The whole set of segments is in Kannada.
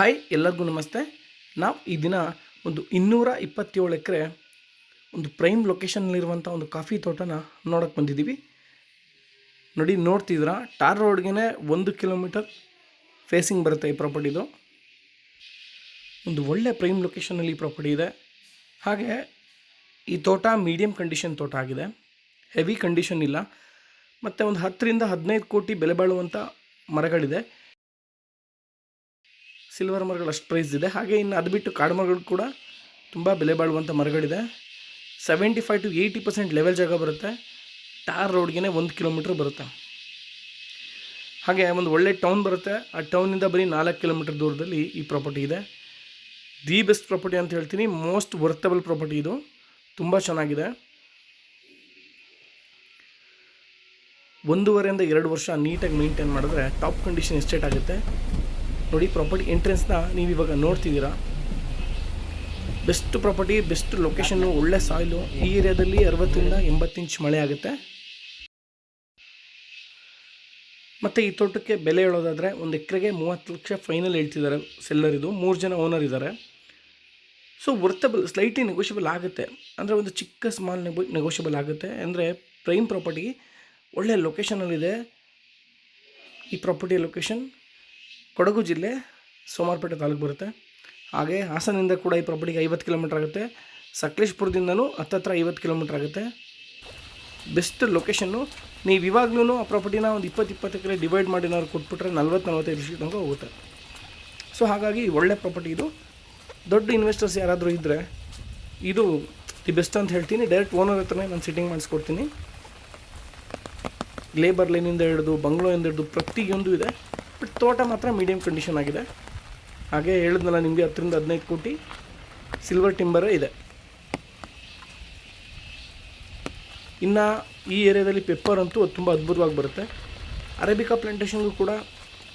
ಹಾಯ್, ಎಲ್ಲರಿಗೂ ನಮಸ್ತೆ. ನಾವು ಈ ದಿನ ಒಂದು ಇನ್ನೂರ ಇಪ್ಪತ್ತೇಳು ಎಕರೆ ಒಂದು ಪ್ರೈಮ್ ಲೊಕೇಶನ್ನಲ್ಲಿರುವಂಥ ಒಂದು ಕಾಫಿ ತೋಟನ ನೋಡೋಕ್ಕೆ ಬಂದಿದ್ದೀವಿ. ನೋಡಿ ನೋಡ್ತಿದ್ರ ಟಾರ್ ರೋಡ್ಗೆ ಒಂದು ಕಿಲೋಮೀಟರ್ ಫೇಸಿಂಗ್ ಬರುತ್ತೆ ಈ ಪ್ರಾಪರ್ಟಿದು ಒಂದು ಒಳ್ಳೆ ಪ್ರೈಮ್ ಲೊಕೇಶನಲ್ಲಿ ಈ ಪ್ರಾಪರ್ಟಿ ಇದೆ. ಹಾಗೆ ಈ ತೋಟ ಮೀಡಿಯಮ್ ಕಂಡೀಷನ್ ತೋಟ ಆಗಿದೆ. ಹೆವಿ ಕಂಡೀಷನ್ ಇಲ್ಲ. ಮತ್ತು ಒಂದು ಹತ್ತರಿಂದ ಹದಿನೈದು ಕೋಟಿ ಬೆಲೆ ಬಾಳುವಂಥ ಮರಗಳಿದೆ. ಸಿಲ್ವರ್ ಮರಗಳು ಅಷ್ಟು ಪ್ರೈಸ್ ಇದೆ. ಹಾಗೆ ಇನ್ನು ಅದು ಬಿಟ್ಟು ಕಾಡು ಮರಗಳು ಕೂಡ ತುಂಬ ಬೆಲೆ ಬಾಳುವಂಥ ಮರಗಳಿದೆ. Seventy five to eighty percent level ಜಾಗ ಬರುತ್ತೆ. ಟಾರ್ ರೋಡ್ಗೆ ಒಂದು ಕಿಲೋಮೀಟ್ರ್ ಬರುತ್ತೆ. ಹಾಗೆ ಒಂದು ಒಳ್ಳೆ ಟೌನ್ ಬರುತ್ತೆ. ಆ ಟೌನಿಂದ ಬರೀ ನಾಲ್ಕು ಕಿಲೋಮೀಟರ್ ದೂರದಲ್ಲಿ ಈ ಪ್ರಾಪರ್ಟಿ ಇದೆ. ದಿ ಬೆಸ್ಟ್ ಪ್ರಾಪರ್ಟಿ ಅಂತ ಹೇಳ್ತೀನಿ. ಮೋಸ್ಟ್ ವರ್ತಬಲ್ ಪ್ರಾಪರ್ಟಿ ಇದು. ತುಂಬ ಚೆನ್ನಾಗಿದೆ. ಒಂದೂವರೆಯಿಂದ ಎರಡು ವರ್ಷ ನೀಟಾಗಿ ಮೇಂಟೈನ್ ಮಾಡಿದ್ರೆ ಟಾಪ್ ಕಂಡೀಷನ್ ಎಸ್ಟೇಟ್ ಆಗುತ್ತೆ. ನೋಡಿ ಪ್ರಾಪರ್ಟಿ ಎಂಟ್ರೆನ್ಸ್ನ ನೀವು ಇವಾಗ ನೋಡ್ತಿದ್ದೀರಾ? ಬೆಸ್ಟ್ ಪ್ರಾಪರ್ಟಿ ಬೆಸ್ಟ್ ಲೊಕೇಶನ್ನು ಒಳ್ಳೆ ಸಾಯಿಲು ಈ ಏರಿಯಾದಲ್ಲಿ ಅರವತ್ತರಿಂದ ಎಂಬತ್ತು ಇಂಚ್ ಮಳೆ ಆಗುತ್ತೆ. ಮತ್ತು ಈ ತೋಟಕ್ಕೆ ಬೆಲೆ ಹೇಳೋದಾದರೆ ಒಂದು ಎಕರೆಗೆ ಮೂವತ್ತು ಲಕ್ಷ ಫೈನಲ್ ಹೇಳ್ತಿದ್ದಾರೆ ಸೆಲ್ಲರ್ ಇದು, ಮೂರು ಜನ ಓನರ್ ಇದ್ದಾರೆ. ಸೊ ವರ್ತಬಲ್ ಸ್ಲೈಟ್ಲಿ ನೆಗೋಷಿಯಬಲ್ ಆಗುತ್ತೆ. ಅಂದರೆ ಒಂದು ಚಿಕ್ಕ ಸ್ಮಾಲ್ ನೆಗೋ ನೆಗೋಷಿಯಬಲ್ ಆಗುತ್ತೆ. ಅಂದರೆ ಪ್ರೈಮ್ ಪ್ರಾಪರ್ಟಿ ಒಳ್ಳೆ ಲೊಕೇಶನಲ್ಲಿದೆ ಈ ಪ್ರಾಪರ್ಟಿ ಲೊಕೇಶನ್ ಕೊಡಗು ಜಿಲ್ಲೆ ಸೋಮಾರಪೇಟೆ ತಾಲೂಕು ಬರುತ್ತೆ. ಹಾಗೆ ಹಾಸನದಿಂದ ಕೂಡ ಈ ಪ್ರಾಪರ್ಟಿಗೆ ಐವತ್ತು ಕಿಲೋಮೀಟ್ರ್ ಆಗುತ್ತೆ. ಸಕಲೇಶ್ಪುರದಿಂದನೂ ಹತ್ತತ್ರ ಐವತ್ತು ಕಿಲೋಮೀಟ್ರ್ ಆಗುತ್ತೆ. ಬೆಸ್ಟ್ ಲೊಕೇಶನ್ನು ನೀವು ಇವಾಗ್ಲೂ ಆ ಪ್ರಾಪರ್ಟಿನ ಒಂದು ಇಪ್ಪತ್ತು ಇಪ್ಪತ್ತು ಎಕರೆ ಡಿವೈಡ್ ಮಾಡಿ ನಾವು ಕೊಟ್ಬಿಟ್ರೆ ನಲ್ವತ್ತು ನಲ್ವತ್ತೈದು ಲಕ್ಷ ತನಕ ಹೋಗುತ್ತೆ. ಸೊ ಹಾಗಾಗಿ ಒಳ್ಳೆ ಪ್ರಾಪರ್ಟಿ ಇದು. ದೊಡ್ಡ ಇನ್ವೆಸ್ಟರ್ಸ್ ಯಾರಾದರೂ ಇದ್ದರೆ ಇದು ದಿ ಬೆಸ್ಟ್ ಅಂತ ಹೇಳ್ತೀನಿ. ಡೈರೆಕ್ಟ್ ಓನರ್ ಹತ್ರನೇ ನಾನು ಸಿಟ್ಟಿಂಗ್ ಮಾಡಿಸ್ಕೊಡ್ತೀನಿ. ಲೇಬರ್ ಲೈನಿಂದ ಹಿಡಿದು ಬಂಗ್ಲೋಯಿಂದ ಹಿಡಿದು ಪ್ರತಿಯೊಂದು ಇದೆ. ಬಟ್ ತೋಟ ಮಾತ್ರ ಮೀಡಿಯಮ್ ಕಂಡೀಷನ್ ಆಗಿದೆ. ಹಾಗೆ ಹೇಳಿದ್ನಲ್ಲ ನಿಮಗೆ ಹತ್ತರಿಂದ ಹದಿನೈದು ಕೋಟಿ ಸಿಲ್ವರ್ ಟಿಂಬರೇ ಇದೆ. ಇನ್ನು ಈ ಏರಿಯಾದಲ್ಲಿ ಪೆಪ್ಪರ್ ಅಂತೂ ತುಂಬ ಅದ್ಭುತವಾಗಿ ಬರುತ್ತೆ. ಅರೇಬಿಕಾ ಪ್ಲಾಂಟೇಷನ್ಗೂ ಕೂಡ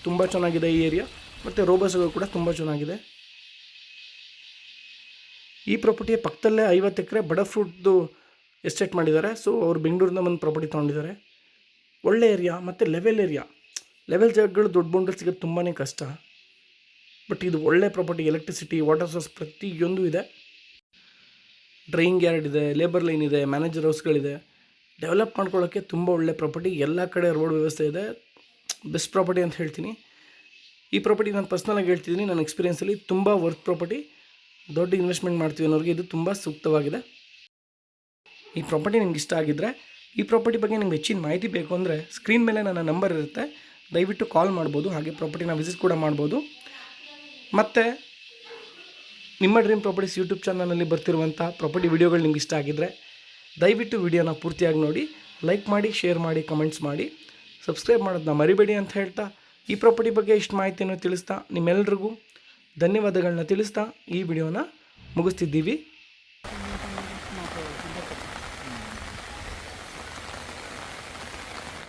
ತುಂಬ ಚೆನ್ನಾಗಿದೆ ಈ ಏರಿಯಾ ಮತ್ತು ರೋಬಸ್ಗೂ ಕೂಡ ತುಂಬ ಚೆನ್ನಾಗಿದೆ. ಈ ಪ್ರಾಪರ್ಟಿಯ ಪಕ್ಕದಲ್ಲೇ ಐವತ್ತು ಎಕರೆ ಬಡ ಫ್ರೂಟ್ದು ಎಸ್ಟೇಟ್ ಮಾಡಿದ್ದಾರೆ. ಸೊ ಅವ್ರು ಬೆಂಗಳೂರಿಂದ ಒಂದು ಪ್ರಾಪರ್ಟಿ ತೊಗೊಂಡಿದ್ದಾರೆ. ಒಳ್ಳೆ ಏರಿಯಾ ಮತ್ತು ಲೆವೆಲ್ ಏರಿಯಾ ಲೆವೆಲ್ ಜಾಗಗಳು ದೊಡ್ಡ ಬೌಂಡ್ರಿ ಸಿಗೋದು ತುಂಬಾ ಕಷ್ಟ. ಬಟ್ ಇದು ಒಳ್ಳೆ ಪ್ರಾಪರ್ಟಿ ಎಲೆಕ್ಟ್ರಿಸಿಟಿ ವಾಟರ್ ಸೋರ್ಸ್ ಪ್ರತಿಯೊಂದು ಇದೆ. ಡ್ರೈಯಿಂಗ್ ಯಾರ್ಡ್ ಇದೆ ಲೇಬರ್ ಲೈನ್ ಇದೆ ಮ್ಯಾನೇಜರ್ ಹೌಸ್ಗಳಿದೆ ಡೆವಲಪ್ ಮಾಡ್ಕೊಳ್ಳೋಕ್ಕೆ ತುಂಬ ಒಳ್ಳೆ ಪ್ರಾಪರ್ಟಿ ಎಲ್ಲ ಕಡೆ ರೋಡ್ ವ್ಯವಸ್ಥೆ ಇದೆ. ಬೆಸ್ಟ್ ಪ್ರಾಪರ್ಟಿ ಅಂತ ಹೇಳ್ತೀನಿ. ಈ ಪ್ರಾಪರ್ಟಿ ನಾನು ಪರ್ಸ್ನಲಾಗಿ ಹೇಳ್ತಿದ್ದೀನಿ ನನ್ನ ಎಕ್ಸ್ಪೀರಿಯೆನ್ಸಲ್ಲಿ ತುಂಬ ವರ್ತ್ ಪ್ರಾಪರ್ಟಿ ದೊಡ್ಡ ಇನ್ವೆಸ್ಟ್ಮೆಂಟ್ ಮಾಡ್ತೀವಿ ಅನ್ನೋರಿಗೆ ಇದು ತುಂಬ ಸೂಕ್ತವಾಗಿದೆ. ಈ ಪ್ರಾಪರ್ಟಿ ನಿಮ್ಗೆ ಇಷ್ಟ ಆಗಿದ್ದರೆ ಈ ಪ್ರಾಪರ್ಟಿ ಬಗ್ಗೆ ನಿಮ್ಗೆ ಹೆಚ್ಚಿನ ಮಾಹಿತಿ ಬೇಕು ಅಂದರೆ ಸ್ಕ್ರೀನ್ ಮೇಲೆ ನನ್ನ ನಂಬರ್ ಇರುತ್ತೆ. ದಯವಿಟ್ಟು ಕಾಲ್ ಮಾಡ್ಬೋದು, ಹಾಗೆ ಪ್ರಾಪರ್ಟಿನ ವಿಸಿಟ್ ಕೂಡ ಮಾಡ್ಬೋದು. ಮತ್ತು, ನಿಮ್ಮ ಡ್ರೀಮ್ ಪ್ರಾಪರ್ಟೀಸ್ ಯೂಟ್ಯೂಬ್ ಚಾನಲಲ್ಲಿ ಬರ್ತಿರುವಂಥ ಪ್ರಾಪರ್ಟಿ ವಿಡಿಯೋಗಳು ನಿಮ್ಗೆ ಇಷ್ಟ ಆಗಿದ್ದರೆ ದಯವಿಟ್ಟು ವಿಡಿಯೋನ ಪೂರ್ತಿಯಾಗಿ ನೋಡಿ ಲೈಕ್ ಮಾಡಿ ಶೇರ್ ಮಾಡಿ ಕಮೆಂಟ್ಸ್ ಮಾಡಿ. ಸಬ್ಸ್ಕ್ರೈಬ್ ಮಾಡೋದನ್ನ ಮರಿಬೇಡಿ ಅಂತ ಹೇಳ್ತಾ, ಈ ಪ್ರಾಪರ್ಟಿ ಬಗ್ಗೆ ಇಷ್ಟು ಮಾಹಿತಿಯನ್ನು ತಿಳಿಸ್ತಾ, ನಿಮ್ಮೆಲ್ರಿಗೂ ಧನ್ಯವಾದಗಳನ್ನ ತಿಳಿಸ್ತಾ, ಈ ವಿಡಿಯೋನ ಮುಗಿಸ್ತಿದ್ದೀವಿ.